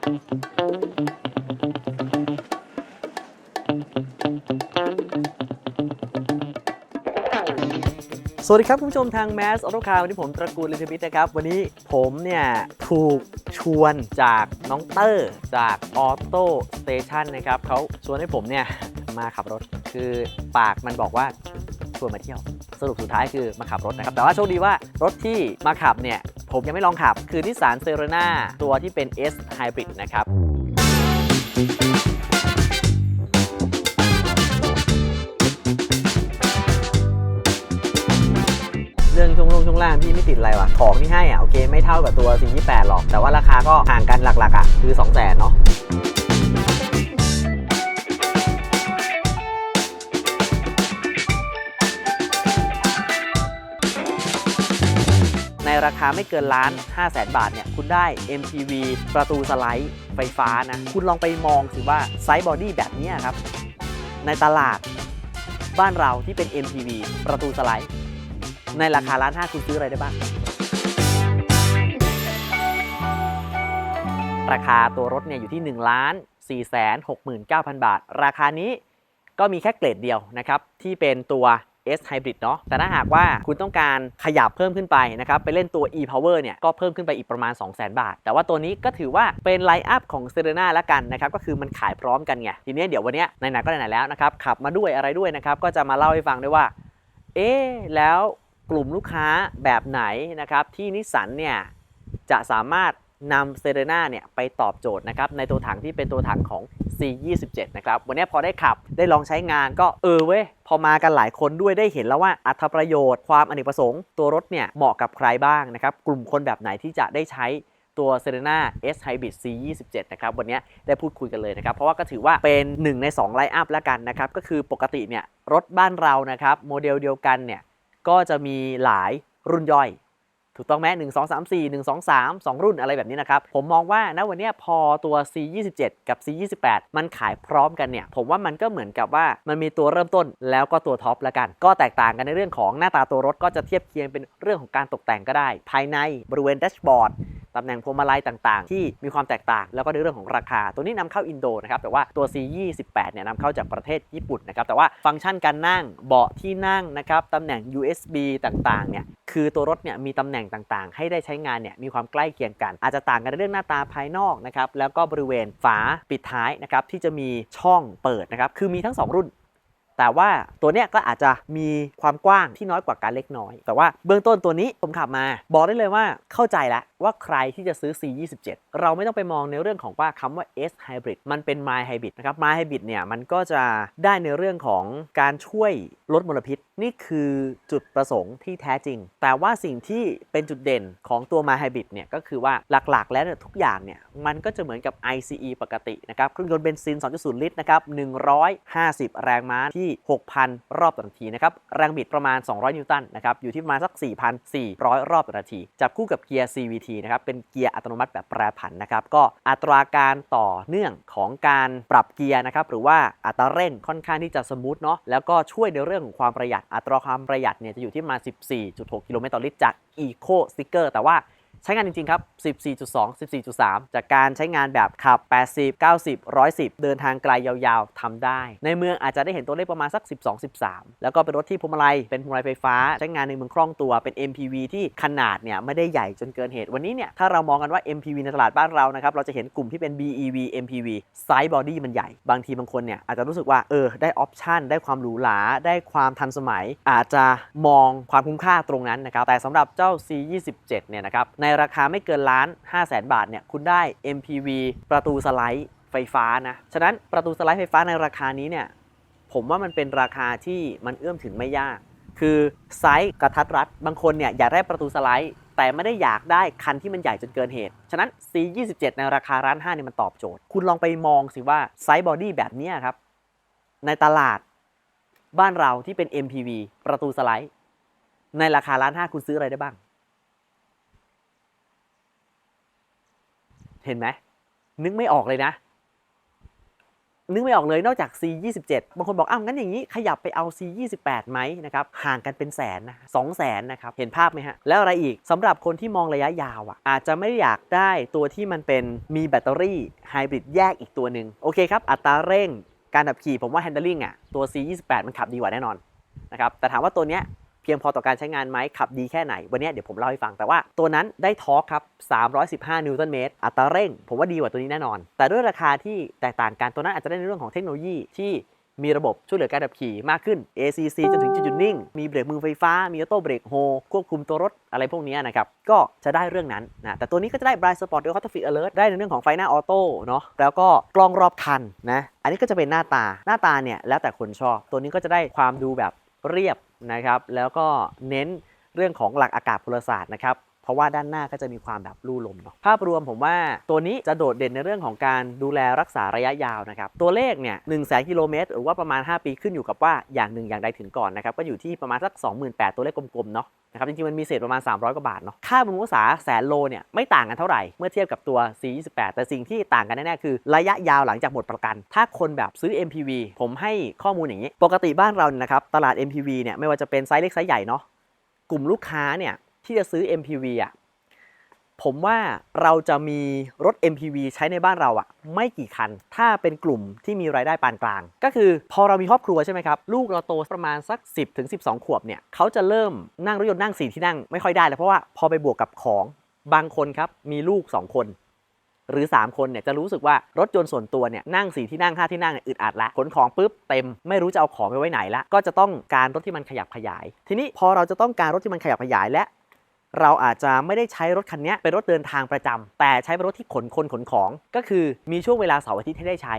สวัสดีครับ คุณผู้ชมทาง Mass Auto Car วันนี้ผมตระกูลลิทมิตนะครับ วันนี้ผมเนี่ย ถูกชวนจากน้องเตอร์จาก Auto Station นะครับเขาชวนให้ผมเนี่ย มาขับรถคือปากมันบอกว่าชวนมาเที่ยว สรุปสุดท้ายคือมาขับรถนะครับ แต่ว่าโชคดีว่ารถที่มาขับเนี่ย ผมยังไม่ลองขับ คือนิสสันเซเรนาตัวที่เป็น S Hybrid นะครับเรื่องช่วงลงช่วงล่างพี่ไม่ติดอะไรวะของที่ให้อะโอเคไม่เท่ากับตัว 428 หรอก แต่ว่าราคาก็ห่างกันหลักๆอะคือ 2 0 0 0 0 0เนาะ ราคาไม่เกินล้าน 5 0 0แสนบาทเนี่ยคุณได้ MPV ประตูสไลด์ไฟฟ้านะ คุณลองไปมองสิว่าไซส์บอดี้แบบนี้ครับ ในตลาดบ้านเราที่เป็น MPV ประตูสไลด์ ในราคาล้านห้าคุณซื้ออะไรได้บ้าง ราคาตัวรถเนี่ยอยู่ที่1ล้าน4 6 9 0 0 0 บาท ราคานี้ก็มีแค่เกรดเดียวนะครับ ที่เป็นตัว S Hybrid เนาะแต่ถ้าหากว่าคุณต้องการขยับเพิ่มขึ้นไปนะครับไปเล่นตัว e power เนี่ยก็เพิ่มขึ้นไปอีกประมาณ 200,000 บาท แต่ว่าตัวนี้ก็ถือว่าเป็นไลน์อัพของ s e r e n a แล้วกันนะครับก็คือมันขายพร้อมกันไงทีนี้เดี๋ยววันนี้ยไหนๆก็ไหนๆแล้วนะครับขับมาด้วยอะไรด้วยนะครับก็จะมาเล่าให้ฟังด้วยว่าเอ๊แล้วกลุ่มลูกค้าแบบไหนนะครับที่นิสสันเนี่ยจะสามารถนำเซเรนาเนี่ยไปตอบโจทย์นะครับในตัวถังที่เป็นตัวถังของ C27 นะครับ วันนี้พอได้ขับได้ลองใช้งานก็เออเว้ย พอมากันหลายคนด้วยได้เห็นแล้วว่าอัตประโยชน์ความอเนกประสงค์ตัวรถเนี่ยเหมาะกับใครบ้างนะครับ กลุ่มคนแบบไหนที่จะได้ใช้ตัว Serena S Hybrid C27 นะครับ วันนี้ได้พูดคุยกันเลยนะครับ เพราะว่าก็ถือว่าเป็นหนึ่งใน2ไลน์อัพแล้วกันนะครับ ก็คือปกติเนี่ยรถบ้านเรานะครับโมเดลเดียวกันเนี่ยก็จะมีหลายรุ่นย่อย ถูกต้องไหมหนึ่งสองสามสี่หนึ่งสองสามสองรุ่นอะไรแบบนี้นะครับ ผมมองว่านะวันนี้พอตัว C27 กับ C28 มันขายพร้อมกันเนี่ย ผมว่ามันก็เหมือนกับว่ามันมีตัวเริ่มต้นแล้วก็ตัวท็อปแล้วกัน ก็แตกต่างกันในเรื่องของหน้าตาตัวรถก็จะเทียบเคียงเป็นเรื่องของการตกแต่งก็ได้ ภายในบริเวณแดชบอร์ด ตำแหน่งพวงมาลัยต่างๆ ที่มีความแตกต่าง แล้วก็ในเรื่องของราคา ตัวนี้นำเข้าอินโดนะครับแต่ว่าตัว C28 เนี่ยนำเข้าจากประเทศญี่ปุ่นนะครับแต่ว่าฟังก์ชันการนั่งเบาะที่นั่งนะครับตำแหน่ง USB ต่างๆเนี่ยคือตัวรถเนี่ยมีตำแหน่งต่างๆ ให้ได้ใช้งานเนี่ยมีความใกล้เคียงกัน อาจจะต่างกันในเรื่องหน้าตาภายนอกนะครับแล้วก็บริเวณฝาปิดท้ายนะครับที่จะมีช่องเปิดนะครับคือมีทั้งสองรุ่น แต่ว่าตัวเนี้ยก็อาจจะมีความกว้างที่น้อยกว่าการเล็กน้อย แต่ว่าเบื้องต้นตัวนี้ผมขับมา บอกได้เลยว่าเข้าใจแล้วว่าใครที่จะซื้อ C27 เราไม่ต้องไปมองในเรื่องของว่าคำว่า S Hybrid มันเป็น My Hybrid นะครับ My Hybrid เนี่ยมันก็จะได้ในเรื่องของการช่วยลดมลพิษ นี่คือจุดประสงค์ที่แท้จริง แต่ว่าสิ่งที่เป็นจุดเด่นของตัว My Hybrid เนี่ยก็คือว่าหลักๆ แล้วทุกอย่างเนี่ยมันก็จะเหมือนกับ ICE ปกตินะครับเครื่องยนต์เบนซิน 2.0 ลิตรนะครับ 150 แรงม้าที่ 6,000 รอบต่อนาทีนะครับ แรงบิดประมาณ 200 นิวตันนะครับ อยู่ที่ประมาณสัก 4,400 รอบต่อนาที จับคู่กับเกียร์ CVT นะครับ เป็นเกียร์อัตโนมัติแบบแปรผันนะครับ ก็อัตราการต่อเนื่องของการปรับเกียร์นะครับ หรือว่าอัตราเร่งค่อนข้างที่จะสมูทเนาะ แล้วก็ช่วยในเรื่องของความประหยัดอัตราความประหยัดเนี่ยจะอยู่ที่มา 14.6 กิโลเมตรต่อลิตรจาก Eco Sticker แต่ว่า ใช้งานจริงๆครับ 14.2 14.3 จากการใช้งานแบบขับ 80 90 110 เดินทางไกลยาวๆทำได้ ในเมืองอาจจะได้เห็นตัวเลขประมาณสัก 12 13 แล้วก็เป็นรถที่พวงมาลัย เป็นพวงมาลัยไฟฟ้า ใช้งานในเมืองคล่องตัว เป็น MPV ที่ขนาดเนี่ยไม่ได้ใหญ่จนเกินเหตุ วันนี้เนี่ยถ้าเรามองกันว่า MPV ในตลาดบ้านเรานะครับ เราจะเห็นกลุ่มที่เป็น BEV MPV ไซส์บอดี้มันใหญ่ บางทีบางคนเนี่ยอาจจะรู้สึกว่า เออ ได้ออปชันได้ความหรูหรา ได้ความทันสมัย อาจจะมองความคุ้มค่าตรงนั้นนะครับ แต่สำหรับเจ้า C27 เนี่ยนะครับ ในราคาไม่เกินล้าน 5 0 0แสนบาทเนี่ยคุณได้ MPV ประตูสไลด์ไฟฟ้านะ ฉะนั้นประตูสไลด์ไฟฟ้าในราคานี้เนี่ยผมว่ามันเป็นราคาที่มันเอื้อมถึงไม่ยาก คือไซส์กระทัดรัด บางคนเนี่ยอยากได้ประตูสไลด์ แต่ไม่ได้อยากได้คันที่มันใหญ่จนเกินเหตุ ฉะนั้น C27 ในราคาร้าน5เนี่ยมันตอบโจทย์ คุณลองไปมองสิว่าไซส์บอดี้แบบนี้ครับ ในตลาดบ้านเราที่เป็น MPV ประตูสไลด์ ในราคาร้าน5คุณซื้ออะไรได้บ้าง ห็นไหมนึกไม่ออกเลยนะ นึกไม่ออกเลยนอกจาก C27 บางคนบอกอ้าวงั้นอย่างนี้ขยับไปเอา C28 ไหมนะครับห่างกันเป็นแสนนะสองแสนนะครับเห็นภาพไหมฮะแล้วอะไรอีกสำหรับคนที่มองระยะยาวอะอาจจะไม่อยากได้ตัวที่มันเป็นมีแบตเตอรี่ไฮบริดแยกอีกตัวหนึ่งโอเคครับอัตราเร่งการขับขี่ผมว่า handling อะตัว C28 มันขับดีกว่าแน่นอนนะครับแต่ถามว่าตัวเนี้ย พียงพอต่อการใช้งานไหมขับดีแค่ไหน วันนี้เดี๋ยวผมเล่าให้ฟังแต่ว่าตัวนั้นได้ทอร์คครับ 315 นิวตันเมตร อัตราเร่ง ผมว่าดีกว่าตัวนี้แน่นอน แต่ด้วยราคาที่แตกต่างกันตัวนั้นอาจจะได้ในเรื่องของเทคโนโลยีที่มีระบบช่วยเหลือการขับขี่มากขึ้น ACC จนถึงจุดหยุดนิ่ง มีเบรกมือไฟฟ้า มีออโต้เบรกโฮ ควบคุมตัวรถอะไรพวกนี้นะครับ ก็จะได้เรื่องนั้นนะ แต่ตัวนี้ก็จะได้ Blind Spot ด้วย Auto Fit Alert ได้ในเรื่องของไฟหน้าออโต้เนาะ แล้วก็กล้องรอบคันนะ อันนี้ก็จะเป็นหน้าตา หน้าตาเนี่ยแล้วแต่คนชอบ ตัวนี้ก็จะได้ความดูแบบ เรียบนะครับ แล้วก็เน้นเรื่องของหลักอากาศพลศาสตร์นะครับ ราะว่าด้านหน้าก็จะมีความแบบลู่ลมเนาะภาพรวมผมว่าตัวนี้จะโดดเด่นในเรื่องของการดูแลรักษาระยะยาวนะครับตัวเลขเนี่ย1 0 0 0 0แสนกิโลเมตรหรือว่าประมาณ 5 ปีขึ้นอยู่กับว่าอย่างหนึ่งอย่างใดถึงก่อนนะครับก็อยู่ที่ประมาณสัก 28,000ตัวเลขกลมๆเนาะนะครับจริงๆ มันมีเศษประมาณ 300 กว่าบาทเนาะค่าบำรุงรักษาแสนโลเนี่ยไม่ต่างกันเท่าไหร่ เมื่อเทียบกับตัว C28 แต่สิ่งที่ต่างกันแน่ๆ คือ ระยะยาวหลังจากหมดประกัน ถ้าคนแบบซื้อ MPV ผมให้ข้อมูลอย่างนี้ ปกติบ้านเราเนี่ยนะครับ ตลาด MPV เนี่ยไม่ว่าจะเป็นไซส์เล็กไซส์ใหญ่เนาะกลุ่มลูกค้าเนี่ย ที่จะซื้อ MPV อะผมว่าเราจะมีรถ MPV ใช้ในบ้านเราอะไม่กี่คัน ถ้าเป็นกลุ่มที่มีรายได้ปานกลาง ก็คือพอเรามีครอบครัวใช่ไหมครับ ลูกเราโตประมาณสัก 10ถึง12 ขวบเนี่ยเขาจะเริ่มนั่งรถยนต์นั่งสี่ที่นั่งไม่ค่อยได้แล้วเพราะว่าพอไปบวกกับของบางคนครับ มีลูก 2 คน หรือ 3 คนเนี่ยจะรู้สึกว่ารถยนต์ส่วนตัวเนี่ยนั่งสี่ที่นั่งห้าที่นั่งอึดอัดละขนของปุ๊บเต็มไม่รู้จะเอาของไปไว้ไหนละก็จะต้องการรถที่มันขยับขยาย ทีนี้พอเราจะต้องการรถที่มันขยับขยายและ เราอาจจะไม่ได้ใช้รถคันนี้เป็นรถเดินทางประจำแต่ใช้เป็นรถที่ขนคนขนของ ก็คือมีช่วงเวลาเสาร์อาทิตย์ให้ได้ใช้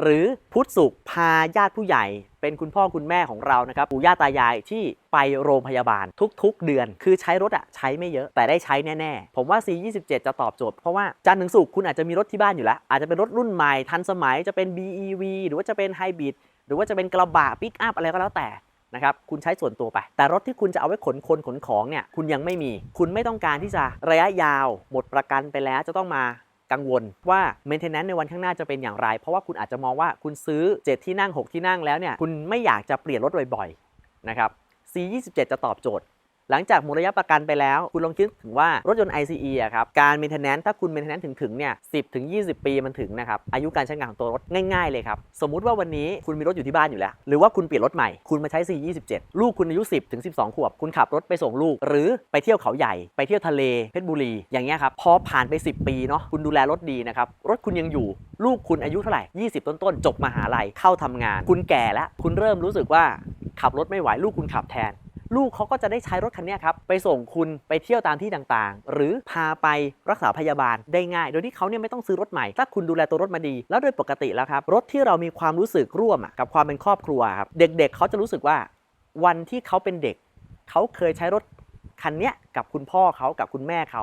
หรือพุธศุกร์พาญาติผู้ใหญ่ เป็นคุณพ่อคุณแม่ของเรานะครับปู่ย่าตายายที่ไปโรงพยาบาลทุก ๆ เดือน คือใช้รถอะใช้ไม่เยอะแต่ได้ใช้แน่ ๆ ผมว่า C27 จะตอบโจทย์เพราะว่าจันทร์ถึงศุกร์คุณอาจจะมีรถที่บ้านอยู่แล้ว อาจจะเป็นรถรุ่นใหม่ทันสมัยจะเป็น BEV หรือว่าจะเป็นไฮบริดหรือว่าจะเป็นกระบะปิกอัพอะไรก็แล้วแต่ นะครับคุณใช้ส่วนตัวไป แต่รถที่คุณจะเอาไว้ขนคนขนของเนี่ยคุณยังไม่มี คุณไม่ต้องการที่จะระยะยาว หมดประกันไปแล้วจะต้องมากังวลว่า maintenance ในวันข้างหน้าจะเป็นอย่างไร เพราะว่าคุณอาจจะมองว่าคุณซื้อ 7 ที่นั่ง 6 ที่นั่งแล้วเนี่ยคุณไม่อยากจะเปลี่ยนรถบ่อยๆนะครับ C27 จะตอบโจทย์ หลังจากหมดระยะประกันไปแล้ว คุณลองคิดถึงว่ารถยนต์ ICE อะครับ การ maintenance ถ้าคุณ maintenance ถึงถึงเนี่ย10ถึง 20 ปีมันถึงนะครับ อายุการใช้งานของตัวรถง่ายๆเลยครับ สมมุติว่าวันนี้คุณมีรถอยู่ที่บ้านอยู่แล้ว หรือว่าคุณเปลี่ยนรถใหม่ คุณมาใช้ C27 ลูกคุณอายุ 10ถึง12 ขวบ คุณขับรถไปส่งลูก หรือไปเที่ยวเขาใหญ่ ไปเที่ยวทะเลเพชรบุรี อย่างเงี้ยครับ พอผ่านไป 10 ปีเนาะ คุณดูแลรถดีนะครับ รถคุณยังอยู่ ลูกคุณอายุเท่าไหร่ 20 ต้นๆ จบมหาลัยเข้าทำงาน คุณแก่แล้ว คุณเริ่มรู้สึกว่าขับรถไม่ไหวลูกคุณขับแทน ลูกเขาก็จะได้ใช้รถคันนี้ครับไปส่งคุณไปเที่ยวตามที่ต่างๆ หรือพาไปรักษาพยาบาลได้ง่าย โดยที่เขาเนี่ยไม่ต้องซื้อรถใหม่ถ้าคุณดูแลตัวรถมาดี แล้วโดยปกติแล้วครับรถที่เรามีความรู้สึกร่วมกับความเป็นครอบครัวครับเด็กๆเขาจะรู้สึกว่าวันที่เขาเป็นเด็กเขาเคยใช้รถคันนี้กับคุณพ่อเขากับคุณแม่เขา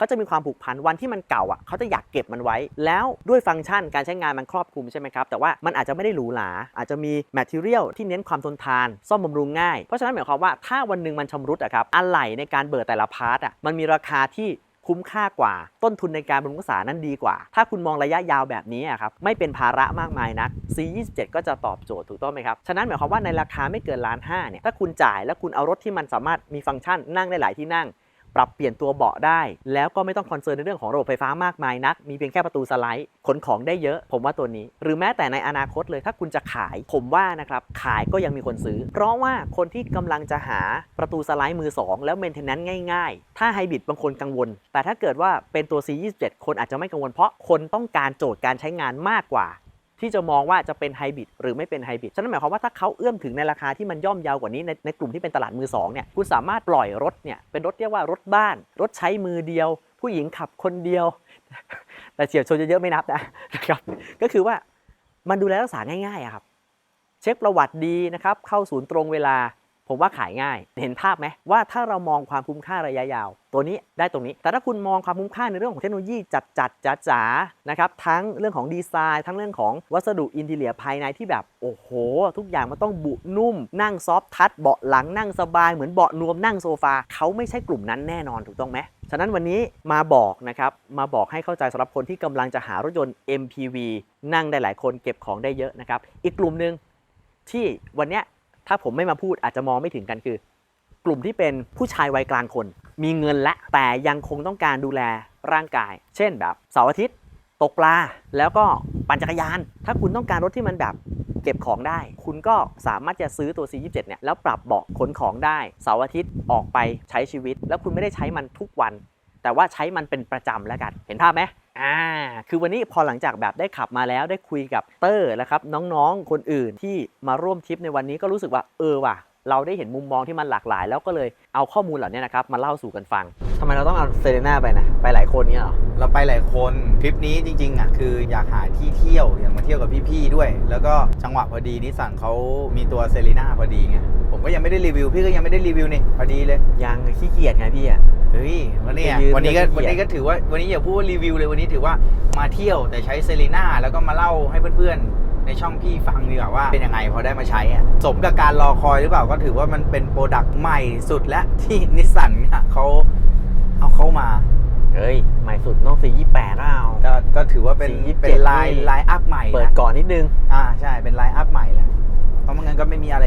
เขาจะมีความผูกพันวันที่มันเก่าอะเขาจะอยากเก็บมันไว้ แล้วด้วยฟังก์ชันการใช้งานมันครอบคลุมใช่ไหมครับแต่ว่ามันอาจจะไม่ได้หรูหราอาจจะมีแมทเทียลที่เน้นความทนทาน ซ่อมบำรุงง่าย เพราะฉะนั้นหมายความว่าถ้าวันหนึ่งมันชำรุดอะครับอะไหล่ในการเบิดแต่ละพาร์ทอะมันมีราคาที่คุ้มค่ากว่า ต้นทุนในการบำรุงรักษานั้นดีกว่า ถ้าคุณมองระยะยาวแบบนี้อะครับไม่เป็นภาระมากมายนะัก C27 ก็จะตอบโจทย์ถูกต้องไหมครับ ฉะนั้นหมายความว่าในราคาไม่เกินล้านห้าเนี่ยถ้าคุณจ่ายแล้วคุณเอารถที่มันสามารถมีฟังก์ชันนั่งได้หลายที่นั่ง ปรับเปลี่ยนตัวเบาะได้ แล้วก็ไม่ต้องคอนเซิร์นในเรื่องของระบบไฟฟ้ามากมายนัก มีเพียงแค่ประตูสไลด์ขนของได้เยอะ ผมว่าตัวนี้ หรือแม้แต่ในอนาคตเลยถ้าคุณจะขาย ผมว่านะครับขายก็ยังมีคนซื้อ เพราะว่าคนที่กำลังจะหาประตูสไลด์มือ 2 แล้วเมนเทนแนนซ์ง่ายๆ ถ้าไฮบริดบางคนกังวล แต่ถ้าเกิดว่าเป็นตัว C27 คนอาจจะไม่กังวลเพราะคนต้องการโจทย์การใช้งานมากกว่า ที่จะมองว่าจะเป็นไฮบริดหรือไม่เป็นไฮบริดฉะนั้นหมายความว่าถ้าเขาเอื้อมถึงในราคาที่มันย่อมเยาวกว่านี้ในในกลุ่มที่เป็นตลาดมือสองเนี่ยคุณสามารถปล่อยรถเนี่ยเป็นรถเรียกว่ารถบ้าน รถใช้มือเดียว ผู้หญิงขับคนเดียว แต่เฉียวชนเยอะๆไม่นับนะนะครับก็คือว่ามันดูแลรักษาง่ายๆครับ เช็คประวัติดีนะครับเข้าศูนย์ตรงเวลา ผมว่าขายง่าย เห็นภาพไหมว่าถ้าเรามองความคุ้มค่าระยะยาว ตัวนี้ได้ตรงนี้ แต่ถ้าคุณมองความคุ้มค่าในเรื่องของเทคโนโลยีจัดจัดจ๋าจ๋าๆนะครับทั้งเรื่องของดีไซน์ ทั้งเรื่องของวัสดุอินทีเลียภายในที่แบบโอ้โห ทุกอย่างมันต้องบุนุ่ม นั่งซอฟทัชเบาะหลังนั่งสบายเหมือนเบาะนวมนั่งโซฟาเขาไม่ใช่กลุ่มนั้นแน่นอนถูกต้องไหมฉะนั้นวันนี้มาบอกนะครับมาบอกให้เข้าใจสำหรับคนที่กำลังจะหารถยนต์ MPV นั่งได้หลายคนเก็บของได้เยอะนะครับอีกกลุ่มหนึ่งที่วันเนี้ย ถ้าผมไม่มาพูดอาจจะมองไม่ถึงกันคือ กลุ่มที่เป็นผู้ชายวัยกลางคน มีเงินและแต่ยังคงต้องการดูแลร่างกาย เช่นแบบเสาร์อาทิตย์ ตกปลา แล้วก็ปั่นจักรยาน ถ้าคุณต้องการรถที่มันแบบเก็บของได้ คุณก็สามารถจะซื้อตัว C27 เนี่ยแล้วปรับเบาะขนของได้เสาร์อาทิตย์ออกไปใช้ชีวิต แล้วคุณไม่ได้ใช้มันทุกวัน แต่ว่าใช้มันเป็นประจำแล้วกัน เห็นภาพไหม อ่าคือวันนี้พอหลังจากแบบได้ขับมาแล้วได้คุยกับเตอร์แล้วครับน้องๆคนอื่นที่มาร่วมทริปในวันนี้ก็รู้สึกว่าเออว่ะ เราได้เห็นมุมมองที่มันหลากหลาย แล้วก็เลยเอาข้อมูลเหล่านี้นะครับมาเล่าสู่กันฟังทำไมเราต้องเอาเซเรน่าไปนะไปหลายคนเนี่ยเหรอเราไปหลายคนทริปนี้จริงๆอะคืออยากหาที่เที่ยวอยากมาเที่ยวกับพี่ๆด้วย แล้วก็จังหวะพอดีนิสสันเขามีตัวเซรีน่าพอดีไงผมก็ยังไม่ได้รีวิวพี่ก็ยังไม่ได้รีวิวนี่พอดีเลยยังขี้เกียจไงพี่อะ เฮ้ยวันนี้จะยืนวันนี้ก็จะขี้เกียจ วันนี้ก็ถือว่าวันนี้อย่าพูดว่ารีวิวเลยวันนี้ถือว่ามาเที่ยวแต่ใช้เซรีน่าแล้วก็มาเล่าให้เพื่อนๆ ในช่องพี่ฟังดีกว่าว่าเป็นยังไงพอได้มาใช้อะสมกับการรอคอยหรือเปล่าก็ถือว่ามันเป็นโปรดักต์ใหม่สุดและที่นิสสันเนี่ยเขาเอาเข้ามา เฮ้ย ใหม่สุดน้อง428เราก็ก็ถือว่าเป็น427เป็นไลน์นี่ ไลน์อัพใหม่เปิดนะก่อนนิดนึง อ่าใช่เป็นไลน์อัพใหม่แหละเพราะไม่งั้นก็ไม่มีอะไร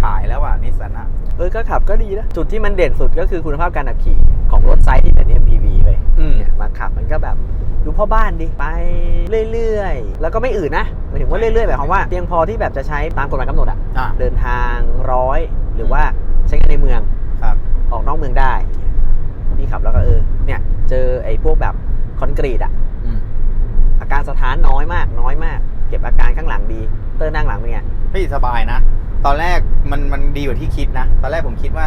ขายแล้วอะนิสสันอะ เออก็ขับก็ดีนะ จุดที่มันเด่นสุดก็คือคุณภาพการขับขี่ของรถไซส์ที่เป็น MPV เลยอืมเนี่ยมาขับมันก็แบบดูพ่อบ้านดิ ไปเรื่อยๆ แล้วก็ไม่อื่นนะหมายถึงว่าเรื่อยๆหมายความว่าเพียงพอที่แบบจะใช้ตามกฎหมายกำหนดอะอ่าเดินทางร้อย หรือว่าใช้งานในเมืองครับออกนอกเมืองได้พี่ขับแล้วก็เออเนี่ยเจอไอ้พวกแบบคอนกรีตอะอืมอาการสถานน้อยมากน้อยมาก เก็บอาการข้างหลังดี เตอร์นั่งหลังเป็นไงพี่สบายนะ ตอนแรกมันมันดีกว่าที่คิดนะ ตอนแรกผมคิดว่า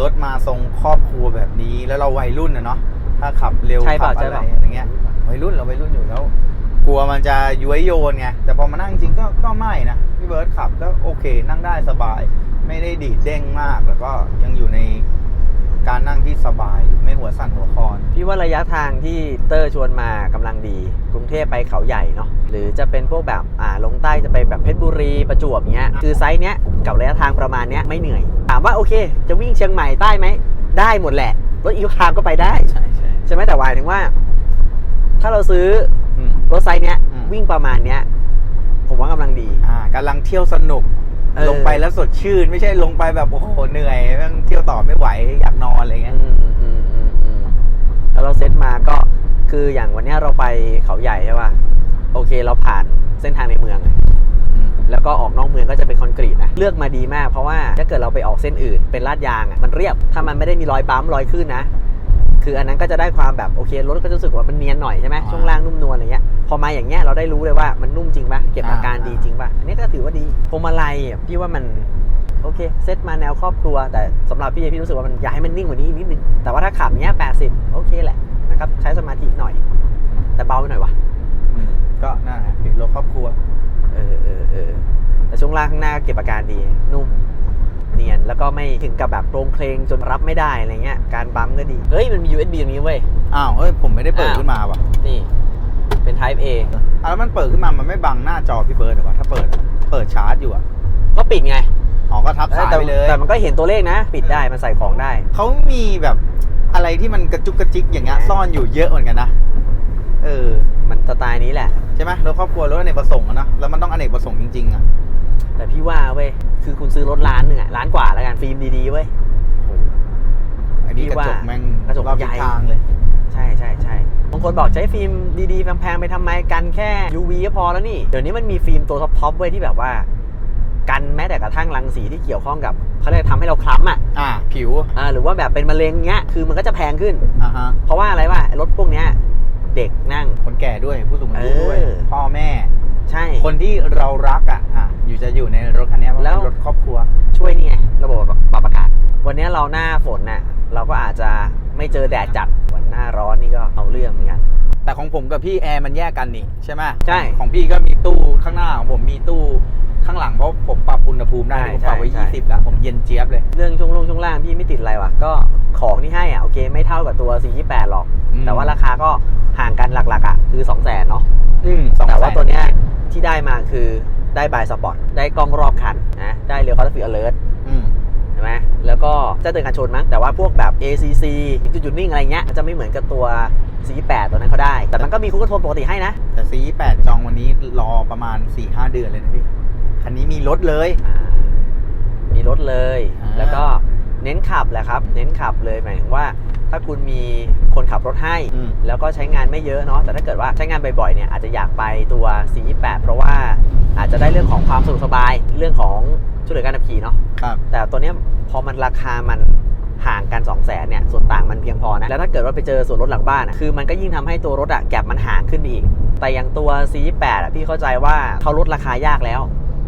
รถมาทรงครอบครัวแบบนี้ แล้วเราวัยรุ่นนะเนาะถ้าขับเร็วใช่เปขัล่าอะใช่ไรเปล่าอะไรเงี้ยวัยรุ่นเราวัยรุ่นอยู่แล้ว กลัวมันจะย้วยโยนไงแต่พอมานั่งจริงก็ก็ไม่นะพี่เบิร์ดขับก็โอเค นั่งได้สบาย ไม่ได้ดีดเด้งมากแล้วก็ยังอยู่ใน การนั่งที่สบายอยู่ไม่หัวสั่นหัวคลอนพี่ว่าระยะทางที่เตอร์ชวนมากำลังดี กรุงเทพไปเขาใหญ่เนาะหรือจะเป็นพวกแบบอ่าลงใต้จะไปแบบเพชรบุรีประจวบเงี้ยคือไซส์เนี้ยกับระยะทางประมาณเนี้ยไม่เหนื่อย ถามว่าโอเค จะวิ่งเชียงใหม่ใต้ไหมได้หมดแหละรถอีคามก็ไปได้ ใช่ใช่ใช่ไหมแต่หมายถึงว่า ถ้าเราซื้ออืม รถไซส์เนี้ยอืม วิ่งประมาณเนี้ยผมว่ากำลังดี อ่ากำลังเที่ยวสนุก เออ ลงไปแล้วสดชื่น ไม่ใช่ลงไปแบบโอ้โหเหนื่อยแม่งเที่ยวต่อไม่ไหวอยากนอนอะไรเงี้ย อืมอืมอืมอืมอืมแล้วเราเซตมาก็คืออย่างวันเนี้ยเราไปเขาใหญ่ใช่ป่ะโอเคเราผ่านเส้นทางในเมืองไงแล้วก็ออกนอกเมืองก็จะเป็นคอนกรีตนะ เลือกมาดีมากเพราะว่าถ้าเกิดเราไปออกเส้นอื่นเป็นลาดยางอะมันเรียบ ถ้ามันไม่ได้มีรอยปั๊มรอยขึ้นนะ คืออันนั้นก็จะได้ความแบบโอเครถก็จะรู้สึกว่ามันเนียนหน่อยใช่ไหมอ่าช่วงล่างนุ่มนวลอะไรเงี้ยพอมาอย่างเงี้ยเราได้รู้เลยว่ามันนุ่มจริงป่ะเก็บอาการอ่าดีจริงป่ะอันนี้ก็ถือว่าดีพวงมาลัยอะพี่ว่ามันโอเคเซตมาแนวครอบครัว แต่สำหรับพี่พี่รู้สึกว่ามันอยากให้มันนิ่งกว่านี้อีกนิดนึงแต่ว่าถ้าขับเงี้ย80โอเคแหละนะครับใช้สมาธิหน่อย แต่เบาไปหน่อยวะอืมก็น่าเป็นรถครอบครัว เออเออเออแต่ช่วงล่างข้างหน้าก็เก็บอาการดีนุ่ม เนียน แล้วก็ไม่ถึงกับแบบโปรงเคลงจนรับไม่ได้อะไรเงี้ยการบัมป์ก็ดี เฮ้ย มันมี USB ตรงนี้เว้ย อ้าวเอ้ยผมไม่ได้เปิดอ้าว ขึ้นมาว่ะนี่ เป็น Type A อะแล้วมันเปิดขึ้นมามันไม่บังหน้าจอพี่เบิร์ดเหรอวะถ้าเปิดอะเปิดชาร์จอยู่อะก็ปิดไงอ๋อก็ทับสายแต่ไปเลยแต่มันก็เห็นตัวเลขนะ ปิดได้มันใส่ของได้ เขามีแบบอะไรที่มันกระจุกกระจิกอย่างเงี้ยอ่าซ่อนอยู่เยอะเหมือนกันนะเออมันสไตล์นี้แหละ ใช่ไหมรถครอบครัวรถอเนกประสงค์อะนะแล้วมันต้องอเนกประสงค์จริงๆอะ แต่พี่ว่าเว้ยคือคุณซื้อรถล้านหนึ่งอะล้านกว่าแล้วกันฟิล์มดีๆเว้ยโอ้โหอันนี้พี่กระว่าจกแม่งกระจกรอบใหญ่ทิศทางเลย ใช่ใช่ใช่บางคนบอกใช้ฟิล์มดีๆแพงๆไปทำไมกันแค่ UV ก็พอแล้วนี่ เดี๋ยวนี้มันมีฟิล์มตัวท็อปๆไว้ยที่แบบว่า กันแม้แต่กระทั่งรังสีที่เกี่ยวข้องกับเขาเรียกทำให้เราคล้ำอะอ่า ผิวอ่าหรือว่าแบบเป็นมะเร็งเงี้ยคือมันก็จะแพงขึ้นอ่าฮะเพราะว่าอะไรวะรถพวกเนี้ยเด็กนั่งคนแก่ด้วยผู้สูงอายุด้วยเออพ่อแม่ ใช่ คนที่เรารักอะ อะอยู่จะอยู่ในรถคันนี้เพราะแล้ว เป็นรถครอบครัว ช่วยนี่ไงระบบปรับอากาศ วันนี้เราหน้าฝนน่ะเราก็อาจจะไม่เจอแดดจัดวันหน้าร้อนนี่ก็เอาเรื่องเหมือนกัน แต่ของผมกับพี่แอร์มันแยกกันนี่ใช่ไหมใช่ของพี่ก็มีตู้ข้างหน้าของผมมีตู้ข้างหลังเพราะผมปรับอุณหภูมิได้ใช่ผมปรับไว้ใช่20แล้วผมเย็นเจี๊ยบเลยเรื่องช่วงลงช่วงล่างพี่ไม่ติดอะไรวะก็ของที่ให้อะโอเคไม่เท่ากับตัว C28 หรอก อืมแต่ว่าราคาก็ห่างกันหลักๆอะคือ 2 0 0 0 0นเนาะอืมสองแต่ว่าสยตัวเนี้ยที่ได้มาคือ ได้บายสปอร์ตได้กล้องรอบคันนะได้เรียวคอร์ฟิอเลิร์อืมใช่ไหมแล้วก็จะเตือนการชนมั้งแต่ว่าพวกแบบ ACC จุดหยุดนิ่งอะไรเงี้ยมันจะไม่เหมือนกับตัว C8 ตัวนั้นเขาได้ แต่มันก็มีคุกกระทนปกติให้นะ แต่ซีแปดจองวันนี้รอประมาณ 4-5 เดือนเลยนะพี่คันนี้มีรถเลยอ่ามีรถเลยอ่าแล้วก็เน้นขับแหละครับ เน้นขับเลยหมายถึงว่า ถ้าคุณมีคนขับรถให้ อืม แล้วก็ใช้งานไม่เยอะเนาะแต่ถ้าเกิดว่าใช้งานบ่อยๆเนี่ยอาจจะอยากไปตัว C28 เพราะว่าอาจจะได้เรื่องของความสะดวกสบายเรื่องของช่วยเหลือการขับขี่เนาะ ครับ แต่ตัวเนี้ยพอมันราคามันห่างกัน 2 0 0แสนเนี่ยส่วนต่างมันเพียงพอนะ แล้วถ้าเกิดว่าไปเจอส่วนลดหลังบ้านอะคือมันก็ยิ่งทำให้ตัวรถอะแก็บมันห่างขึ้นไปอีก แต่อย่างตัว C8 อะพี่เข้าใจว่าเขาลดราคายากแล้ว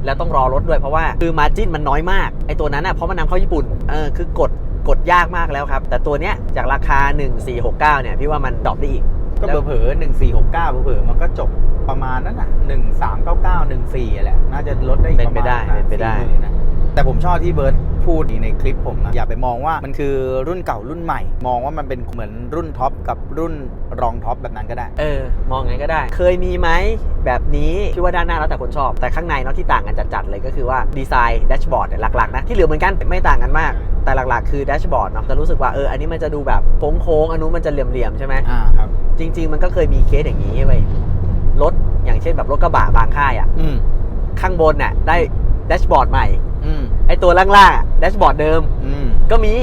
แล้วต้องรอรถด้วยเพราะว่าคือมาจิ้นมันน้อยมากไอ้ตัวนั้นอะเพราะมันนำเข้าญี่ปุ่นเออคือกด กดยากมากแล้วครับ แต่ตัวเนี้ยจากราคา 1469 เนี่ย พี่ว่ามันดรอปได้อีก ก็เผลอๆหนึ่งสี่หกเก้าเผลอๆมันก็จบประมาณนั้นน่ะหนึ่งสามเก้าเก้าหนึ่งสี่แหละน่าจะลดได้อีกเป็ปนระไปมาณได้นั้นเป็นไปได้40,000นะแต่ผมชอบที่เบิร์ต พูดในคลิปผมนะอย่าไปมองว่ามันคือรุ่นเก่ารุ่นใหม่ มองว่ามันเป็นเหมือนรุ่นท็อปกับรุ่นรองท็อปแบบนั้นก็ได้ เออ มองไงก็ได้ เคยมีไหมแบบนี้พี่ว่าด้านหน้าแล้วแต่คนชอบ แต่ข้างในเนาะที่ต่างกันจัดๆเลยก็คือว่าดีไซน์แดชบอร์ดเนี่ยหลักๆนะที่เหลือเหมือนกันไม่ต่างกันมากแต่หลักๆ คือแดชบอร์ดเนาะจะรู้สึกว่าเอออันนี้มันจะดูแบบโค้งๆอันนู้นมันจะเหลี่ยมๆใช่ไหมอ่าครับจริง ๆ มันก็เคยมีเคสอย่างนี้เว้ยรถอย่างเช่นแบบรถกระบะบางค่ายอะอืมข้างบนน่ะได้ แดชบอร์ดใหม่อืมไอตัวล่างๆแดชบอร์ดเดิม อืมก็มี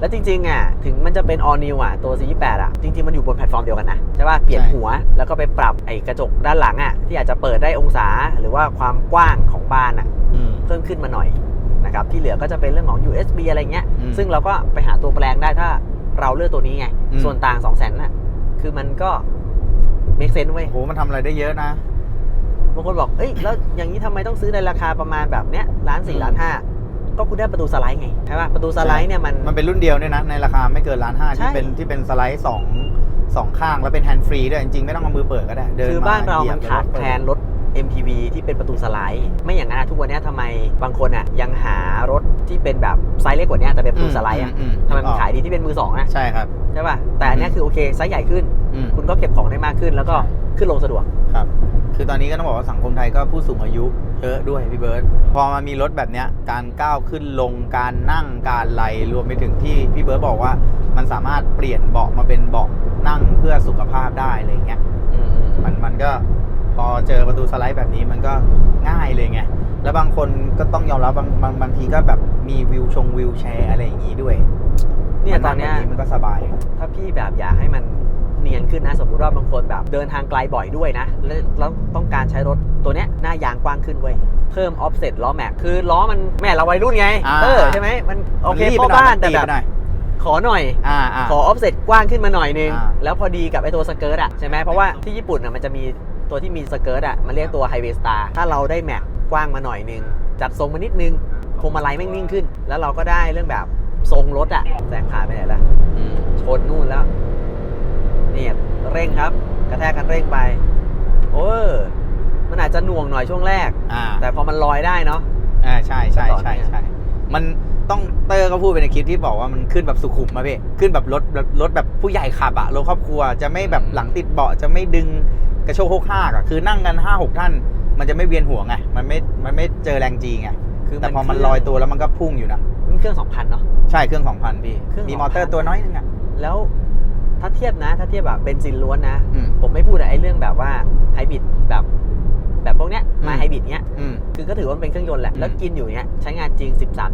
แล้วจริงๆอะ ถึงมันจะเป็น all new อะ ตัว C28 อะ จริง ๆ มันอยู่บนแพลตฟอร์มเดียวกันนะ ใช่ป่ะ เปลี่ยนใช่หัว แล้วก็ไปปรับไอ้กระจกด้านหลังอะ ที่อาจจะเปิดได้องศาหรือว่าความกว้างของบานอะ อืม เพิ่มขึ้นมาหน่อยนะครับ ที่เหลือก็จะเป็นเรื่องของ USB อะไรเงี้ย อืมซึ่งเราก็ไปหาตัวแปลงได้ถ้าเราเลือกตัวนี้ไง อืม ส่วนต่าง 2 0 0 0 0นน่ะ คือมันก็ make sense เว้ย โหมันทำอะไรได้เยอะนะ บางคนบอกเอ้ยแล้วอย่างนี้ทำไมต้องซื้อในราคาประมาณแบบเนี้ยล้านสี่ล้านห้าก็คุณได้ประตูสไลด์ไงใช่ป่ะประตูสไลด์เนี่ยมันมันเป็นรุ่นเดียวเนี่ยนะในราคาไม่เกินล้านห้าใช่ที่เป็นที่เป็นสไลด์สองสองข้างแล้วเป็นแฮนด์ฟรีด้วยจริงๆ ไม่ต้องเอามือเปิดก็ได้ เดินคือมาบ้านเราหยียมันแล้วขาดก็เปิแคลนรถ MPV ที่เป็นประตูสไลด์ ไม่อย่างนั้นอะทุกวันเนี้ยทำไมบางคนอะยังหารถที่เป็นแบบไซส์เล็กกว่าเนี้ยแต่เป็นประตูสไลด์อะอืมทำไมมันขายดีที่เป็นมือสองนะใช่ครับใช่ป่ะแต่อันเนี้ยคือโอเคไซส์ใหญ่ขึ้นอืมคุณก็เก็บของได้มากขึ้น แล้วก็ขึ้นลงสะดวกครับคือตอนนี้ก็ต้องบอกว่าสังคมไทยก็ผู้สูงอายุเยอะด้วยพี่เบิร์ตพอมามีรถแบบเนี้ยการก้าวขึ้นลงการนั่งการไหลรวมไปถึงที่พี่เบิร์ตบอกว่ามันสามารถเปลี่ยนเบาะมาเป็นเบาะนั่งเพื่อสุขภาพได้อะไรเงี้ยมันมันก็ พอเจอประตูสไลด์แบบนี้มันก็ง่ายเลยไง แล้วบางคนก็ต้องยอมรับบางบางบางทีก็แบบมีวิวชงวิวแชร์อะไรอย่างนี้ด้วยเนี่ยมัตอนเนี้ยแบบมันก็สบายครับถ้าพี่แบบอยากให้มันเนียนขึ้นนะ สมมุติว่าบางคนแบบเดินทางไกลบ่อยด้วยนะแล้วแล้วต้องการใช้รถตัวเนี้ยหน้ายางกว้างขึ้นเว้ยเพิ่มออฟเซ็ตล้อแม็กคือล้อมันแม่เราวัยรุ่นไงอ่าเออใช่ไหมมันโอเคมันรีบพ่อไปหน่อยบ้านมันแต่ตีแบบไปหน่อยขอหน่อยอ่าอ่าขอออฟเซ็ตกว้างขึ้นมาหน่อยนึงอ่าแล้วพอดีกับไอตัวสเกิร์ตอะใช่ไหมเพราะว่าที่ญี่ปุ่นอะมันจะมี ตัวที่มีสเกิร์ตอะมันเรียกตัวไฮเวย์สตาร์ถ้าเราได้แม็กกว้างมาหน่อยนึง จัดทรงมานิดนึงพวงมาลัยแม่งนิ่งขึ้น แล้วเราก็ได้เรื่องแบบทรงรถอะแซงขาไปไหนละอืมชนนู่นแล้วเนี่ยเร่งครับ กระแทกกันเร่งไปโอ้ยมันอาจจะหน่วงหน่อยช่วงแรกอ่าแต่พอมันลอยได้เนาะอ่าใช่ใช่แต่ก่อนใช่เนี่ยใช่มันต้องเตอร์ก็พูดไปในคลิปที่บอกว่ามันขึ้นแบบสุขุมมาพี่ขึ้นแบบรถรถรถแบบผู้ใหญ่ขับอะรถครอบครัวจะไม่แบบหลังติดเบาะจะไม่ดึง กระโชกโคกห้ากอะคือนั่งกันห้าหกท่าน มันจะไม่เวียนหัวไงมันไม่มันไม่เจอแรงจีไงคือแต่พอเคมันรื่งลอยตัวแล้วมันก็พุ่งอยู่นะมันเครื่อง2,000เนาะใช่เครื่อง2,000พี่เครื่องมีมอเตอร์2,000ตัวน้อยนึงอะแล้วถ้าเทียบนะ ถ้าเทียบแบบเบนซินล้วนนะอืมผมไม่พูดอะไอ้เรื่องแบบว่าไฮบริดแบบ แบบพวกเนี้ยอืมมาไฮบริดเนี้ยอืม คือก็ถือว่ามันเป็นเครื่องยนต์แหละอืมแล้วกินอยู่เนี้ยใช้งานจริง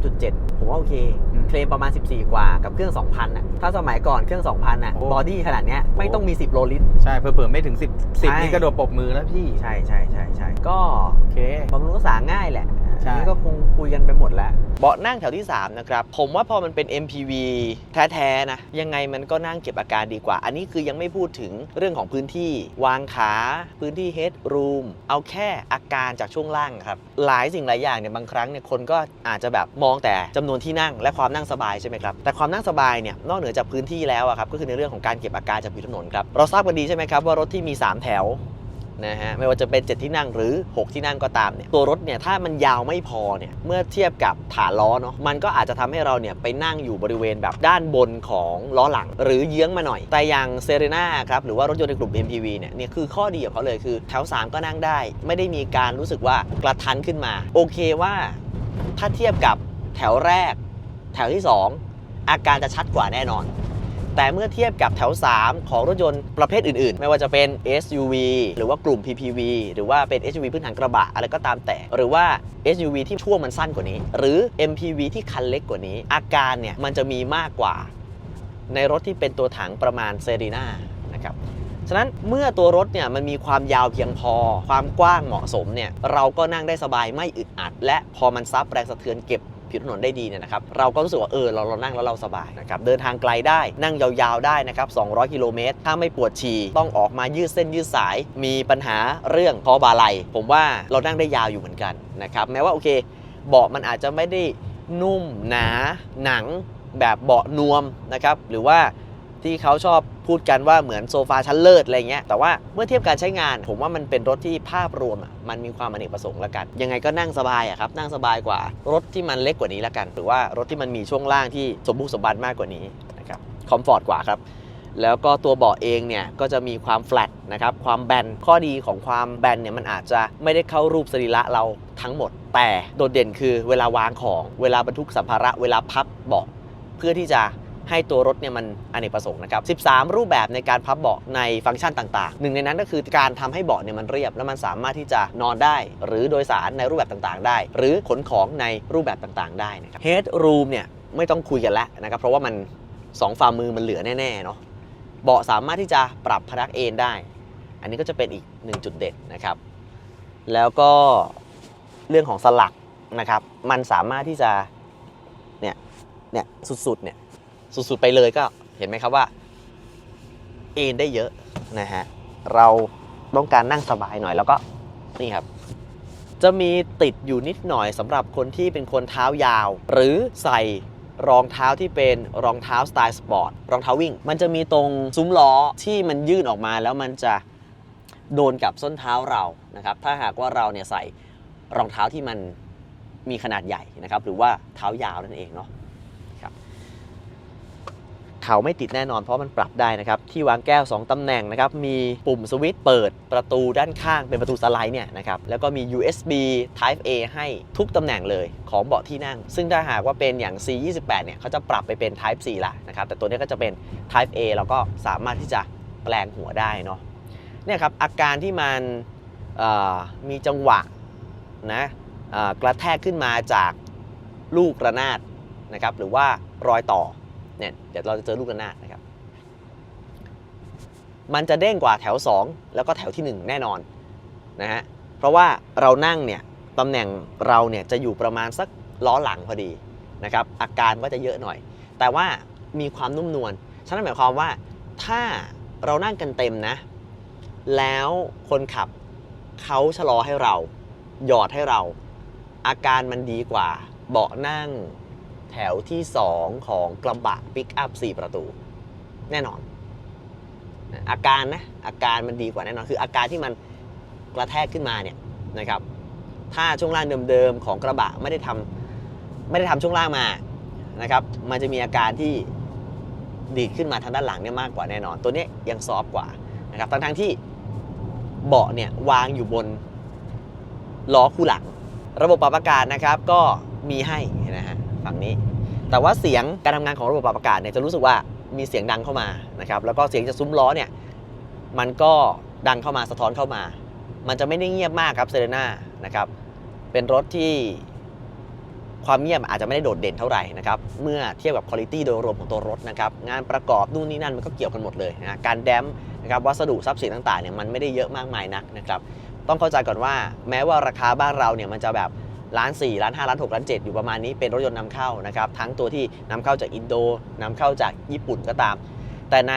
13.7 ผมว่าโอเค อืมเคลมประมาณ 14 กว่ากับเครื่อง 2,000อะถ้าสมัยก่อนเครื่อง 2,000อะโอ้ บอดี้ขนาดเนี้ยไม่ต้องมี 10 โลลิตร ใช่เผื่อๆไม่ถึง 10 ใช่ 10 นี่กระโดดปรบมือแล้วพี่ ใช่ใช่ใช่ใช่ก็โอเคบำรุงรักษาง่ายแหละ ใช่นี่ก็คงคุยกันไปหมดแล้ว เบาะนั่งแถวที่ 3 นะครับ ผมว่าพอมันเป็น MPV แท้ๆนะ ยังไงมันก็นั่งเก็บอาการดีกว่า อันนี้คือยังไม่พูดถึงเรื่องของพื้นที่ วางขา พื้นที่ headroom เอาแค่อาการจากช่วงล่างครับ หลายสิ่งหลายอย่างเนี่ยบางครั้งเนี่ยคนก็อาจจะแบบมองแต่จำนวนที่นั่งและความนั่งสบายใช่ไหมครับแต่ความนั่งสบายเนี่ยนอกเหนือจากพื้นที่แล้วอะครับก็คือในเรื่องของการเก็บอาการจากผิวถนนครับเราทราบกันดีใช่ไหมครับว่ารถที่มี 3 แถว นะฮะไม่ว่าจะเป็น 7 ที่นั่งหรือ 6 ที่นั่งก็ตามเนี่ยตัวรถเนี่ยถ้ามันยาวไม่พอเนี่ยเมื่อเทียบกับฐานล้อเนาะมันก็อาจจะทำให้เราเนี่ยไปนั่งอยู่บริเวณแบบด้านบนของล้อหลัง หรือเยื้องมาหน่อย แต่อย่างเซเรนาครับหรือว่ารถยนต์ในกลุ่ม MPV เนี่ยเนี่ยคือข้อดีของเขาเลยคือแถว 3 ก็นั่งได้ ไม่ได้มีการรู้สึกว่ากระทันขึ้นมา โอเคว่าถ้าเทียบกับแถวแรก แถวที่ 2 อาการจะชัดกว่าแน่นอน แต่เมื่อเทียบกับแถว 3 ของรถยนต์ประเภทอื่น ๆ ไม่ว่าจะเป็น SUV หรือว่ากลุ่ม PPV หรือว่าเป็น SUV พื้นฐานกระบะอะไรก็ตามแต่ หรือว่า SUV ที่ช่วงมันสั้นกว่านี้ หรือ MPV ที่คันเล็กกว่านี้ อาการเนี่ยมันจะมีมากกว่า ในรถที่เป็นตัวถังประมาณเซรีนานะครับฉะนั้นเมื่อตัวรถเนี่ยมันมีความยาวเพียงพอ ความกว้างเหมาะสมเนี่ยเราก็นั่งได้สบายไม่อึดอัด และพอมันซับแรงสะเทือนเก็บ ผิวถนนได้ดีเนี่ยนะครับเราก็รู้สึกว่าเออเราเรานั่งแล้วเราสบายนะครับเดินทางไกลได้นั่งยาวๆได้นะครับ200 กิโลเมตร ถ้าไม่ปวดฉี่ต้องออกมายืดเส้นยืดสาย มีปัญหาเรื่องคอบาไหลผมว่าเรานั่งได้ยาวอยู่เหมือนกันนะครับแม้ว่าโอเคเบาะมันอาจจะไม่ได้นุ่มหนาหนังแบบเบาะนวมนะครับหรือว่า ที่เขาชอบพูดกันว่าเหมือนโซฟาชั้นเลิศอะไรเงี้ยแต่ว่าเมื่อเทียบการใช้งาน ผมว่ามันเป็นรถที่ภาพรวมอะมันมีความอเนกประสงค์ละกัน ยังไงก็นั่งสบายอะครับนั่งสบายกว่ารถที่มันเล็กกว่านี้ละกัน หรือว่ารถที่มันมีช่วงล่างที่สมบูรณ์สมบันมากกว่านี้นะครับคอมฟอร์ตกว่าครับแล้วก็ตัวเบาะเองเนี่ยก็จะมีความแฟลตนะครับความแบนข้อดีของความแบนเนี่ยมันอาจจะไม่ได้เข้ารูปสรีระเราทั้งหมด แต่โดดเด่นคือเวลาวางของเวลาบรรทุกสัมภาระเวลาพับเบาะเพื่อที่จะ ให้ตัวรถเนี่ยมันอเนกประสงค์นะครับ 13 รูปแบบในการพับเบาะในฟังก์ชันต่างๆ หนึ่งในนั้นก็คือการทำให้เบาะเนี่ยมันเรียบ แล้วมันสามารถที่จะนอนได้ หรือโดยสารในรูปแบบต่างๆ ได้ หรือขนของในรูปแบบต่างๆ ได้นะครับ Headroom เนี่ยไม่ต้องคุยกันแล้วนะครับเพราะว่ามัน2ฝ่ามือมันเหลือแน่ๆเนาะเบาะสามารถที่จะปรับพนักเอนได้ อันนี้ก็จะเป็นอีกหนึ่งจุดเด่นนะครับ แล้วก็เรื่องของสลักนะครับ มันสามารถที่จะเนี่ยเนี่ยสุดๆเนี่ย สุดๆไปเลยก็เห็นไหมครับว่าเอนได้เยอะนะฮะเราต้องการนั่งสบายหน่อยแล้วก็นี่ครับ จะมีติดอยู่นิดหน่อยสำหรับคนที่เป็นคนเท้ายาว หรือใส่รองเท้าที่เป็นรองเท้าสไตล์สปอร์ตรองเท้าวิ่ง มันจะมีตรงซุ้มล้อที่มันยื่นออกมาแล้วมันจะโดนกับส้นเท้าเรานะครับถ้าหากว่าเราเนี่ยใส่รองเท้าที่มันมีขนาดใหญ่นะครับหรือว่าเท้ายาวนั่นเองเนาะ เขาไม่ติดแน่นอนเพราะมันปรับได้นะครับ ที่วางแก้ว 2ตำแหน่งนะครับ มีปุ่มสวิตช์เปิดประตูด้านข้างเป็นประตูสไลด์เนี่ยนะครับ แล้วก็มี USB Type A ให้ทุกตำแหน่งเลยของเบาะที่นั่ง ซึ่งถ้าหากว่าเป็นอย่าง C28 เนี่ยเขาจะปรับไปเป็น Type C ละนะครับ แต่ตัวนี้ก็จะเป็น Type A แล้วก็สามารถที่จะแปลงหัวได้เนาะ เนี่ยครับอาการที่มันมีจังหวะนะกระแทกขึ้นมาจากลูกระนาดนะครับหรือว่ารอยต่อ เนี่ยเดี๋ยวเราจะเจอลูกระนาดนะครับ มันจะเด้งกว่าแถว 2 แล้วก็แถวทีหนึ่1 แน่นอนนะฮะเพราะว่าเรานั่งเนี่ยตำแหน่งเราเนี่ยจะอยู่ประมาณสักล้อหลังพอดีนะครับอาการก็จะเยอะหน่อย แต่ว่ามีความนุ่มนวลฉะนั้นหมายความว่าถ้าเรานั่งกันเต็มนะ แล้วคนขับเขาชะลอให้เรา หยอดให้เรา อาการมันดีกว่า เบาะนั่ง แถวที่ 2 ของกระบะปิกอัพ4ประตู แน่นอน อาการนะ อาการมันดีกว่าแน่นอน คืออาการที่มันกระแทกขึ้นมาเนี่ยนะครับ ถ้าช่วงล่างเดิมๆของกระบะไม่ได้ทำไม่ได้ทำช่วงล่างมานะครับ มันจะมีอาการที่ดีดขึ้นมาทางด้านหลังเนี่ยมากกว่าแน่นอน ตัวนี้ยังซอฟต์กว่านะครับทั้งๆที่เบาะเนี่ยวางอยู่บนล้อคู่หลัง ระบบปรับอากาศนะครับก็มีให้นะ ฝั่งนี้ แต่ว่าเสียงการทำงานของระบบปรับอากาศเนี่ยจะรู้สึกว่ามีเสียงดังเข้ามานะครับแล้วก็เสียงจากซุ้มล้อเนี่ยมันก็ดังเข้ามาสะท้อนเข้ามา มันจะไม่ได้เงียบมากครับเซเลน่านะครับเป็นรถที่ความเงียบอาจจะไม่ได้โดดเด่นเท่าไหร่นะครับ เมื่อเทียบกับคุณภาพโดยรวมของตัวรถนะครับ งานประกอบนู่นนี่นั่นมันก็เกี่ยวกันหมดเลยนะการแดมนะครับวัสดุทรัพย์สินต่างๆเนี่ยมันไม่ได้เยอะมากมายนักนะครับ ต้องเข้าใจก่อนว่า แม้ว่าราคาบ้านเราเนี่ยมันจะแบบ ล้าน4ล้าน5ล้าน6ล้าน7อยู่ประมาณนี้เป็นรถยนต์นำเข้านะครับทั้งตัวที่นำเข้าจากอินโดนำเข้าจากญี่ปุ่นก็ตาม แต่ใน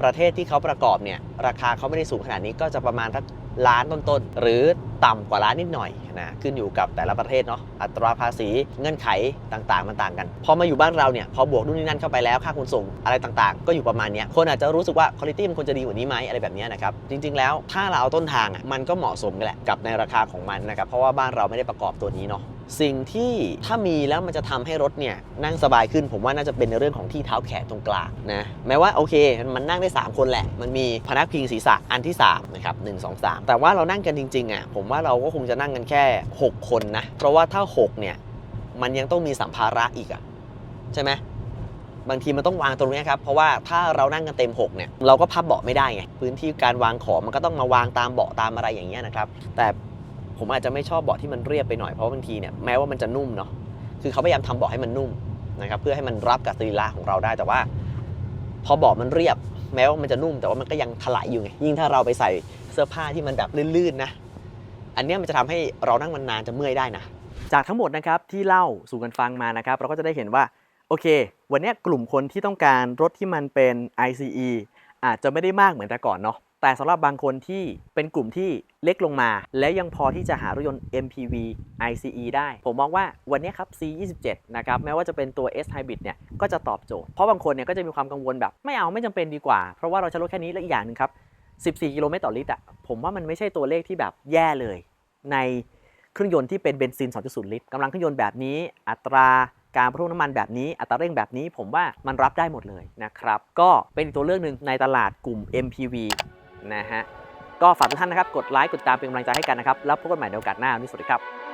ประเทศที่เขาประกอบเนี่ยราคาเขาไม่ได้สูงขนาดนี้ก็จะประมาณสัก ล้านต้นๆ หรือต่ำกว่าล้านนิดหน่อยนะขึ้นอยู่กับแต่ละประเทศเนาะอัตราภาษีเงื่อนไขต่างๆมันต่างกันพอมาอยู่บ้านเราเนี่ยพอบวกนู่นนี่นั่นเข้าไปแล้วค่าขนส่งอะไรต่างๆ ก็อยู่ประมาณนี้คนอาจจะรู้สึกว่าคุณภาพมันควรจะดีกว่านี้ไหมอะไรแบบนี้นะครับจริงๆแล้วถ้าเราเอาต้นทางอะมันก็เหมาะสมกันแหละกับในราคาของมันนะครับเพราะว่าบ้านเราไม่ได้ประกอบตัวนี้เนาะ สิ่งที่ถ้ามีแล้วมันจะทำให้รถเนี่ยนั่งสบายขึ้น ผมว่าน่าจะเป็นในเรื่องของที่เท้าแขนตรงกลางนะแม้ว่าโอเค มันนั่งได้ 3 คนแหละ มันมีพนักพิงศีรษะอันที่3นะครับ1 2 3แต่ว่าเรานั่งกันจริงๆอะผมว่าเราก็คงจะนั่งกันแค่ 6 คนนะเพราะว่าถ้า 6 เนี่ยมันยังต้องมีสัมภาระอีกอะใช่ไหมบางทีมันต้องวางตรงนี้ครับ เพราะว่าถ้าเรานั่งกันเต็ม6เนี่ยเราก็พับเบาะไม่ได้ไงพื้นที่การวางของมันก็ต้องมาวางตามเบาะตามอะไรอย่างเงี้ยนะครับแต่ ผมอาจจะไม่ชอบเบาะที่มันเรียบไปหน่อยเพราะบางทีเนี่ยแม้ว่ามันจะนุ่มเนาะคือเขาพยายามทำเบาะให้มันนุ่มนะครับเพื่อให้มันรับกับสรีระของเราได้แต่ว่า พอเบาะมันเรียบ แม้ว่ามันจะนุ่ม แต่ว่ามันก็ยังถลายอยู่ไงยิ่งถ้าเราไปใส่เสื้อผ้าที่มันแบบลื่นๆนะอันเนี้ยมันจะทำให้เรานั่งมันนานจะเมื่อยได้นะจากทั้งหมดนะครับที่เล่าสู่กันฟังมานะครับ เราก็จะได้เห็นว่าโอเค วันนี้กลุ่มคนที่ต้องการรถที่มันเป็น ICE อาจจะไม่ได้มากเหมือนแต่ก่อนเนาะแต่สำหรับบางคนที่เป็นกลุ่มที่เล็กลงมา และยังพอที่จะหารถยนต์ MPV ICE ได้ ผมมองว่าวันนี้ครับ C27 นะครับแม้ว่าจะเป็นตัว S Hybrid เนี่ยก็จะตอบโจทย์ เพราะบางคนเนี่ยก็จะมีความกังวลแบบ ไม่เอาไม่จำเป็นดีกว่า เพราะว่าเราใช้รถแค่นี้และอีกอย่างหนึ่งครับ 14 กิโลเมตรต่อลิตรอะผมว่ามันไม่ใช่ตัวเลขที่แบบแย่เลย ในเครื่องยนต์ที่เป็นเบนซิน 2.0 ลิตรกำลังเครื่องยนต์แบบนี้อัตรา การบรรทุกน้ำมันแบบนี้อัตราเร่งแบบนี้ ผมว่ามันรับได้หมดเลยนะครับ ก็เป็นอีกตัวเลือกหนึ่งในตลาดกลุ่ม MPV นะฮะก็ฝากทุกท่านนะครับกดไลค์กดตามเป็นกำลังใจให้กันนะครับแล้วพบกันใหม่ในโอกาสหน้าวันนี้สวัสดีครับ